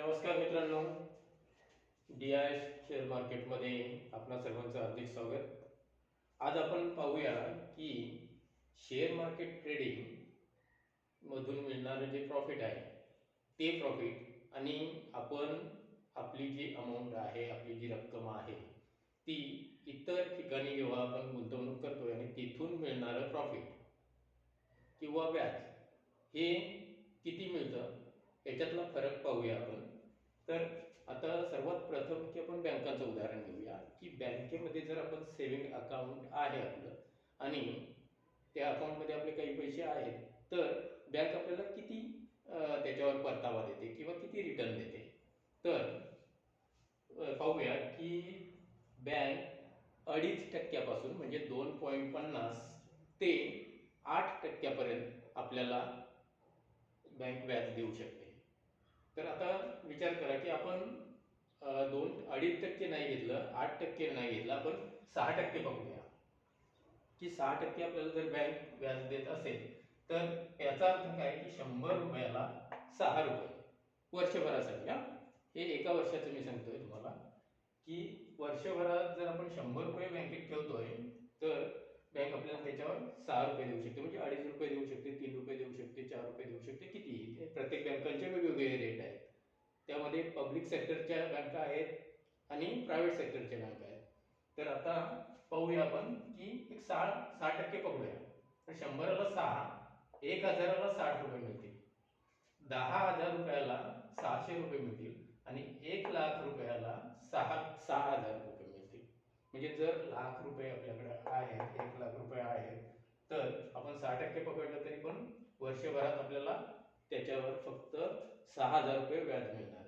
नमस्कार मित्रांनो. D I share मार्केटमध्ये आपणा सर्वांचं हार्दिक स्वागत. आज आपण पाहूया की शेअर मार्केट ट्रेडिंग मधून मिळणारं जे प्रॉफिट आहे ते प्रॉफिट आणि आपण आपली जी अमाऊंट आहे आपली जी रक्कम आहे ती इतर ठिकाणी जेव्हा आपण गुंतवणूक करतो आणि तिथून मिळणारं प्रॉफिट किंवा व्याज हे किती मिळतं याच्यातला फरक पाहूया आपण. तर आता सर्वात प्रथम की आपण बँकांचं उदाहरण घेऊया. की बँकेमध्ये जर आपण सेविंग अकाउंट आहे आपलं आणि त्या अकाउंटमध्ये आपले काही पैसे आहेत तर बँक आपल्याला किती त्याच्यावर परतावा देते किंवा किती रिटर्न देते? तर पाहूया की बँक अडीच टक्क्यापासून म्हणजे दोन पॉईंट पन्नास ते आठ टक्क्यापर्यंत आपल्याला बँक व्याज देऊ शकते. विचार करा की आपण दोन अडीच टक्के नाही घेतलं आठ टक्के नाही घेतलं आपण सहा टक्के बघूया. की सहा टक्के आपल्याला जर बँक व्याज देत असेल तर याचा अर्थ काय की शंभर रुपयाला सहा रुपये वर्षभरासाठी हा? हे एका वर्षाचं मी सांगतोय तुम्हाला की वर्षभरात जर आपण शंभर रुपये बँकेत ठेवतोय तर बँक आपल्याला त्याच्यावर सहा रुपये देऊ शकते म्हणजे अडीच रुपये देऊ शकते तीन रुपये देऊ शकते चार रुपये देऊ शकते किती प्रत्येक बँकांचे त्यामध्ये पब्लिक सेक्टरच्या बँका आहेत आणि प्रायव्हेट सेक्टरच्या बँका आहेत. तर आता पाहूया आपण की एक सहा सहा टक्के पकडूया तर शंभराला सहा एक हजाराला साठ रुपये मिळतील. दहा हजार रुपयाला सहाशे रुपये मिळतील आणि एक लाख रुपयाला सहा सहा हजार रुपये मिळतील. म्हणजे जर लाख रुपये आपल्याकडे आहेत एक लाख रुपये आहेत तर आपण सहा टक्के पकडलं तरी पण वर्षभरात आपल्याला त्याच्यावर फक्त सहा हजार रुपये व्याज मिळणार.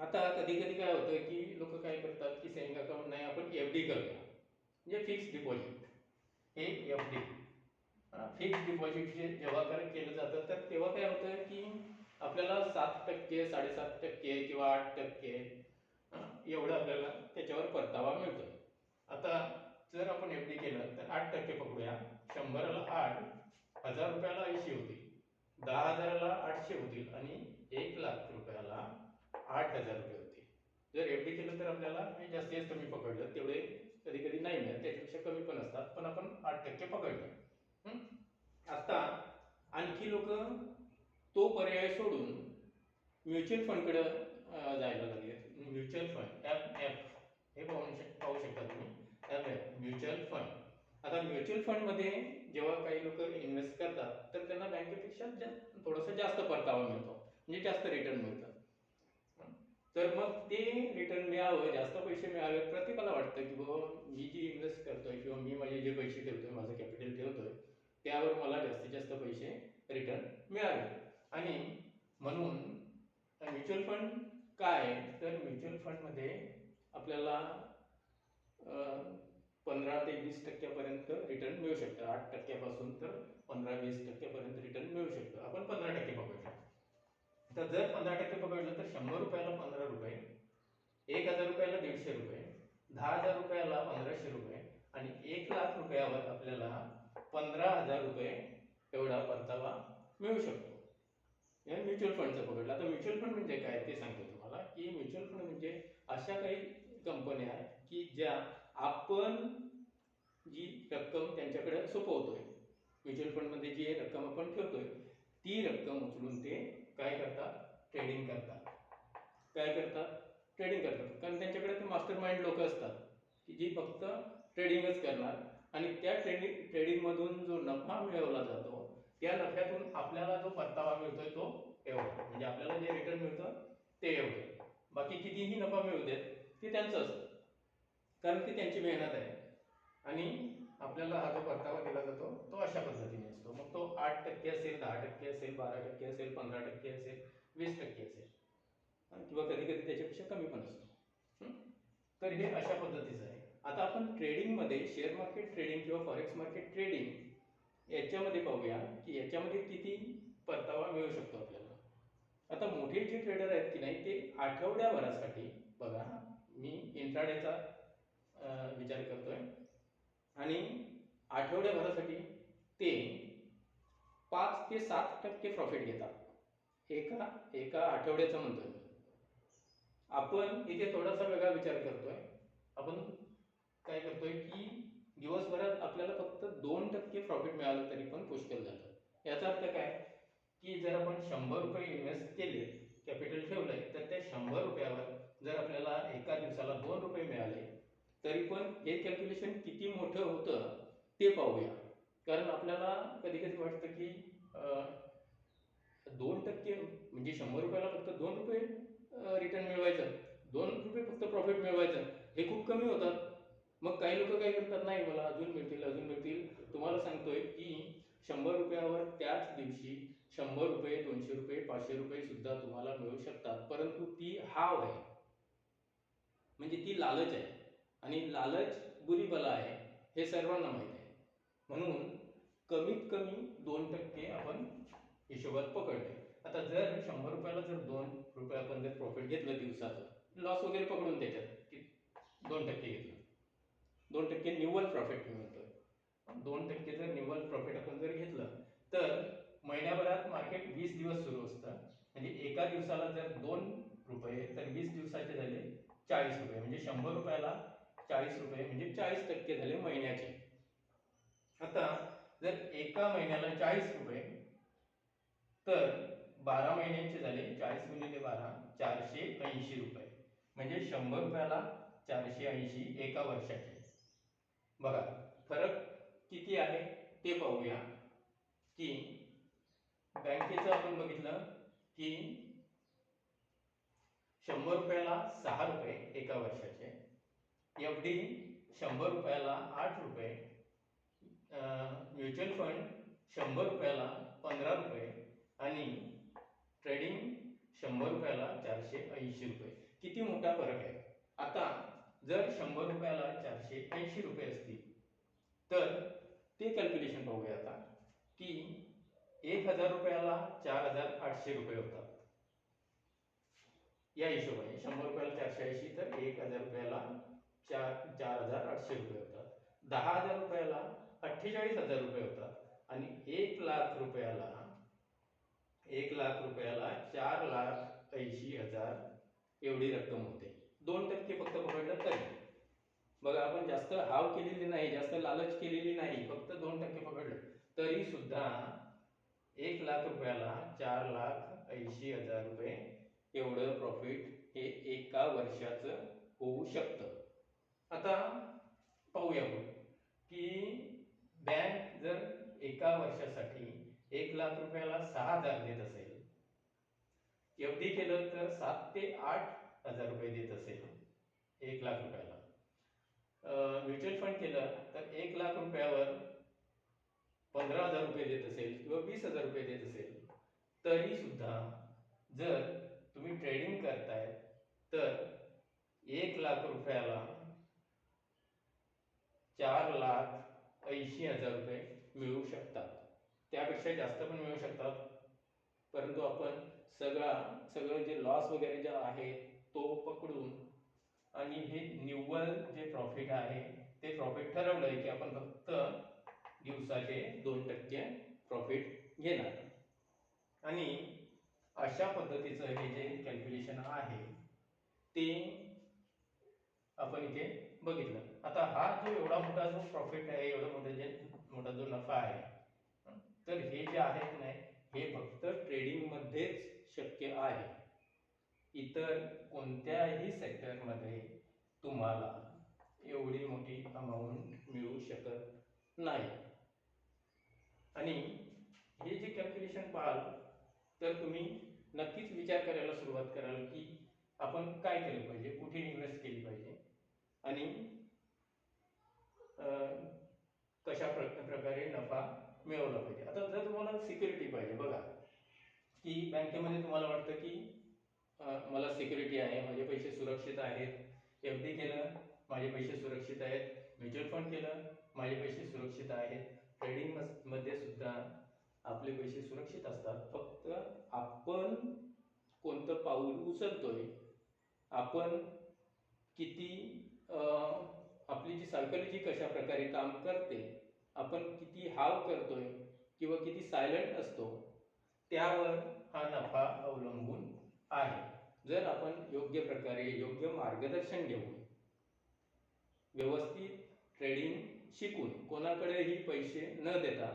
आता कधी कधी काय होतं की लोक काय करतात की सेविंग अकाउंट नाही आपण एफ डी करूया म्हणजे फिक्स डिपॉझिट हे एफ डी फिक्स डिपॉझिट जे जेव्हा कर केलं जातं तर तेव्हा काय होतं की आपल्याला सात टक्के साडेसात टक्के किंवा आठ टक्के एवढं आपल्याला त्याच्यावर परतावा मिळतो. आता जर आपण एफ डी केलं तर आठ टक्के पकडूया. शंभराला आठ हजार रुपयाला ऐंशी होतील. दहा हजाराला आठशे होतील आणि एक लाख रुपयाला आठ हजार रुपये होते. जर एफ डी केलं तर आपल्याला हे जास्तीत जास्त मी पकडलं. तेवढे कधी कधी नाही मिळत त्याच्यापेक्षा कमी पण असतात. पण आपण आठ टक्के पकडलं. आता आणखी लोक तो पर्याय सोडून म्युच्युअल फंडकडे जायला लागले म्युच्युअल फंड एफ एफ हे पाहू शक पाहू शकता तुम्ही. F F mutual fund. आता म्युच्युअल फंडमध्ये जेव्हा काही लोक इन्व्हेस्ट करतात तर त्यांना बँकेपेक्षा जा थोडंसं जास्त परतावा मिळतो. म्हणजे जास्त रिटर्न मिळतं. तर मग ते रिटर्न मिळावं जास्त पैसे मिळावे प्रत्येकाला वाटतं की बाबा मी जी इन्व्हेस्ट करतोय किंवा मी माझे जे पैसे ठेवतोय माझं कॅपिटल ठेवतोय त्यावर मला जास्तीत जास्त पैसे रिटर्न मिळावे. आणि म्हणून म्युच्युअल फंड काय आहे? तर म्युच्युअल फंडमध्ये आपल्याला पंधरा ते वीस टक्क्यापर्यंत रिटर्न मिळू शकतं. आठ टक्क्यापासून तर पंधरा वीस टक्क्यापर्यंत रिटर्न मिळू शकतं. आपण पंधरा टक्के पकडलं तर जर पंधरा टक्के पकडलं तर शंभर रुपयाला पंधरा रुपये एक हजार रुपयाला दीडशे रुपये दहा हजार रुपयाला पंधराशे रुपये आणि एक लाख रुपयावर आपल्याला पंधरा हजार रुपये एवढा परतावा मिळू शकतो. म्युच्युअल फंडचं पकडलं. आता म्युच्युअल फंड म्हणजे काय ते सांगतो तुम्हाला. की म्युच्युअल फंड म्हणजे अशा काही कंपन्या आहेत की ज्या आपण जी रक्कम त्यांच्याकडे सोपवतोय. म्युच्युअल फंडमध्ये जी रक्कम आपण ठेवतोय ती रक्कम उचलून ते काय करतात? ट्रेडिंग करतात. काय करतात? ट्रेडिंग करतात. कारण त्यांच्याकडे ते मास्टर माइंड लोक असतात की जी फक्त ट्रेडिंगच करणार. आणि त्या ट्रेडिंग ट्रेडिंगमधून जो नफा मिळवला जातो त्या नफ्यातून आपल्याला जो परतावा मिळतोय तो एवढा. म्हणजे आपल्याला जे रिटर्न मिळतं ते एवढं. बाकी कितीही नफा मिळू देत ते त्यांचं असतं. कारण ती त्यांची मेहनत आहे. आणि आपल्याला हा जो परतावा दिला जातो तो अशा पद्धतीने. असतो मग तो आठ टक्के असेल दहा टक्के असेल बारा टक्के असेल पंधरा टक्के असेल वीस टक्के असेल. किंवा कधी कधी त्याच्यापेक्षा कमी पण असतो. तर हे अशा पद्धतीचं आहे. आता आपण ट्रेडिंगमध्ये शेअर मार्केट ट्रेडिंग किंवा फॉरेक्स मार्केट ट्रेडिंग याच्यामध्ये पाहूया की याच्यामध्ये किती परतावा मिळू शकतो आपल्याला. आता मोठे जे ट्रेडर आहेत की नाही ते आठवड्याभरासाठी बघा मी इंट्राडेचा विचार करतोय. आणि आठवड्याभरासाठी ते सात टक्के प्रॉफिट घेतात. एका एका आठवड्याचं म्हणतोय मी. आपण इथे थोडासा वेगळा विचार करतोय. आपण काय करतोय की दिवसभरात आपल्याला फक्त दोन टक्के प्रॉफिट मिळालं तरी पण पुष्कळ झालं. याचा अर्थ काय? की जर आपण शंभर रुपये इन्व्हेस्ट केले कॅपिटल ठेवलंय तर त्या शंभर रुपयावर जर आपल्याला एका दिवसाला दोन रुपये मिळाले तरी पण हे कॅल्क्युलेशन किती मोठं होतं ते पाहूया. कारण आपल्याला कधी कधी वाटतं की दोन टक्के म्हणजे शंभर रुपयाला फक्त दोन रुपये रिटर्न मिळवायचं. दोन रुपये फक्त प्रॉफिट मिळवायचं. हे खूप कमी होतात. मग काही लोक काय करतात नाही मला अजून मिळतील अजून मिळतील. तुम्हाला सांगतोय की शंभर रुपयावर त्याच दिवशी शंभर रुपये दोनशे रुपये पाचशे रुपये सुद्धा तुम्हाला मिळू शकतात. परंतु ती हाव आहे. म्हणजे ती लालच आहे. आणि लालच बुरी बला आहे. हे सर्वांना माहीत आहे. म्हणून कमीत कमी दोन टक्के आपण हिशोबात पकडले. आता जर शंभर रुपयाला जर दोन रुपये आपण जर प्रॉफिट घेतलं दिवसाचं लॉस वगैरे पकडून त्याच्यात की दोन टक्के घेतलं. दोन टक्के निव्वळ प्रॉफिट मिळतं दोन टक्के जर निव्वळ प्रॉफिट आपण जर घेतलं तर महिन्याभरात मार्केट वीस दिवस सुरू असतं. म्हणजे एका दिवसाला जर दोन रुपये तर वीस दिवसाचे झाले चाळीस रुपये. म्हणजे शंभर रुपयाला चाळीस रुपये म्हणजे चाळीस टक्के झाले महिन्याचे. आता जर एका महिन्याला चाळीस रुपये तर बारा महिन्यांचे झाले चाळीस गुणिले बारा चारशे ऐंशी रुपये. म्हणजे शंभर रुपयाला चारशे ऐंशी एका वर्षाचे. बघा फरक किती आहे ते पाहूया. की बँकेचं आपण बघितलं की शंभर रुपयाला सहा रुपये एका वर्षाचे. एफ डी शंभर रुपयाला आठ रुपये. म्युच्युअल फंड शंभर रुपयाला पंधरा रुपये आणि ट्रेडिंग शंभर रुपयाला चारशे ऐंशी रुपये. किती मोठा फरक आहे? आता जर शंभर रुपयाला चारशे ऐंशी रुपये असतील तर ते कॅल्क्युलेशन पाहूया आता की एक हजार रुपयाला चार हजार आठशे रुपये होतात. या हिशोबाने शंभर रुपयाला चारशे ऐंशी तर एक हजार रुपयाला चार चार हजार आठशे रुपये होतात. दहा हजार रुपयाला अठ्ठेचाळीस हजार रुपये होतात. आणि एक लाख रुपयाला एक लाख रुपयाला चार लाख ऐंशी हजार एवढी रक्कम होते. दोन टक्के फक्त पकडलं तरी. बघा आपण जास्त हाव केलेली नाही जास्त लालच केलेली नाही फक्त दोन टक्के पकडलं तरी सुद्धा एक लाख रुपयाला चार लाख ऐंशी हजार रुपये एवढं प्रॉफिट हे एका वर्षाचं होऊ शकतं. आता पाहूया आपण की बँक जर एका वर्षासाठी एक लाख रुपयाला सहा हजार देत असेल एफ डी केलं तर सात ते आठ हजार रुपये देत असेल एक लाख रुपयाला. म्युच्युअल फंड केलं तर एक लाख रुपयावर पंधरा हजार रुपये देत असेल किंवा वीस हजार रुपये देत असेल तरी सुद्धा जर तुम्ही ट्रेडिंग करताय तर एक लाख रुपयाला चार लाख ऐंशी हजार रुपये मिळू शकतात. त्यापेक्षा जास्त पण मिळू शकतात. परंतु आपण सगळा सगळं जे लॉस वगैरे जे आहे तो पकडून आणि हे निव्वळ जे प्रॉफिट आहे ते प्रॉफिट ठरवलंय की आपण फक्त दिवसाचे दोन टक्के प्रॉफिट घेणार. आणि अशा पद्धतीचं हे जे कॅल्क्युलेशन आहे ते आपण इथे बघितलं. आता हा जो एवढा मोठा जो प्रॉफिट आहे एवढा मोठा जे मोठा जो नफा आहे तर हे जे आहे की नाही हे फक्त ट्रेडिंगमध्येच शक्य आहे. इतर कोणत्याही सेक्टरमध्ये तुम्हाला एवढी मोठी अमाऊंट मिळू शकत नाही. आणि हे जे कॅल्क्युलेशन पाहाल तर तुम्ही नक्कीच विचार करायला सुरुवात कराल की आपण काय केलं पाहिजे कुठे इन्व्हेस्ट केली पाहिजे? आणि कशा प्र प्रकारे नफा मिळवला पाहिजे. आता जर तुम्हाला सिक्युरिटी पाहिजे बघा. की बँकेमध्ये तुम्हाला वाटतं की मला सिक्युरिटी आहे माझे पैसे सुरक्षित आहेत. एफ डी केलं माझे पैसे सुरक्षित आहेत. म्युच्युअल फंड केलं माझे पैसे सुरक्षित आहेत. ट्रेडिंगमध्ये सुद्धा आपले पैसे सुरक्षित असतात. फक्त आपण कोणतं पाऊल उचलतोय आपण किती आपली जी सायकोलॉजी कशा प्रकारे काम करते आपण किती हाव करतोय किंवा किती सायलेंट असतो त्यावर हा नफा अवलंबून आहे. जर आपण योग्य प्रकारे योग्य मार्गदर्शन घेऊन व्यवस्थित ट्रेडिंग शिकून कोणाकडेही पैसे न देता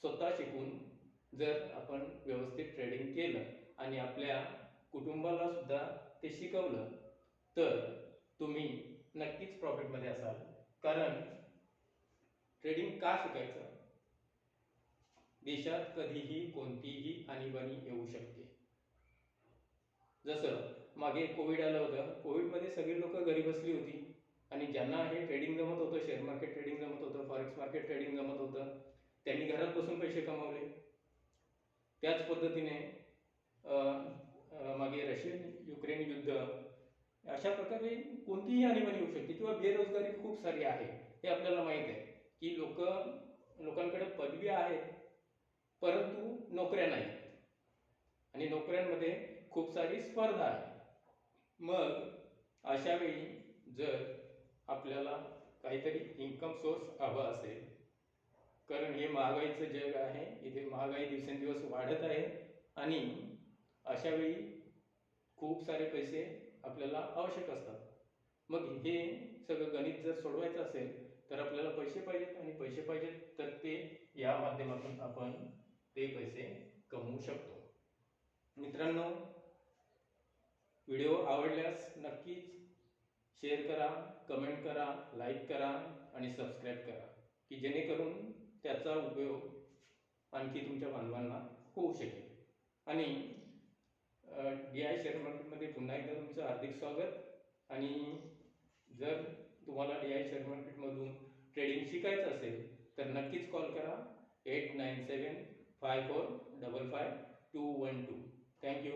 स्वतः शिकून जर आपण व्यवस्थित ट्रेडिंग केलं आणि आपल्या कुटुंबाला सुद्धा ते शिकवलं तर तुम्ही नक्कीच प्रॉफिटमध्ये असाल. कारण ट्रेडिंग का शिकायचं? देशात कधीही कोणतीही आणीबाणी येऊ शकते. जसं मागे कोविड आलं होतं. कोविडमध्ये सगळी लोक घरी बसली होती. आणि ज्यांना हे ट्रेडिंग जमत होतं शेअर मार्केट ट्रेडिंग जमत होतं फॉरेक्स मार्केट ट्रेडिंग जमत होतं त्यांनी घरात बसून पैसे कमावले. त्याच पद्धतीने मागे रशियन युक्रेन युद्ध अशा प्रकारे कोणतीही आणीबाणी होऊ शकते किंवा बेरोजगारी खूप सारी आहे हे आपल्याला माहीत आहे की लोक लोकांकडे पदवी आहेत परंतु नोकऱ्या नाहीत. आणि नोकऱ्यांमध्ये खूप सारी स्पर्धा आहे. मग अशा वेळी जर आपल्याला काहीतरी इन्कम सोर्स हवा असेल कारण हे महागाईचं जग आहे इथे महागाई दिवसेंदिवस वाढत आहे आणि अशावेळी खूप सारे पैसे आपल्याला आवश्यक असतात. मग हे सगळं गणित जर सोडवायचं असेल तर आपल्याला पैसे पाहिजेत आणि पैसे पाहिजेत तर ते या माध्यमातून आपण ते पैसे कमवू शकतो. मित्रांनो व्हिडिओ आवडल्यास नक्कीच शेअर करा कमेंट करा लाईक करा आणि सबस्क्राईब करा की जेणेकरून त्याचा उपयोग आणखी तुमच्या बांधवांना होऊ शकेल. आणि डी आय शेअर मार्केटमध्ये पुन्हा एकदा तुमचं हार्दिक स्वागत. आणि जर तुम्हाला डी आय शेअर मार्केटमधून ट्रेडिंग शिकायचं असेल तर नक्कीच कॉल करा. Eight nine seven five four double five two one two thank you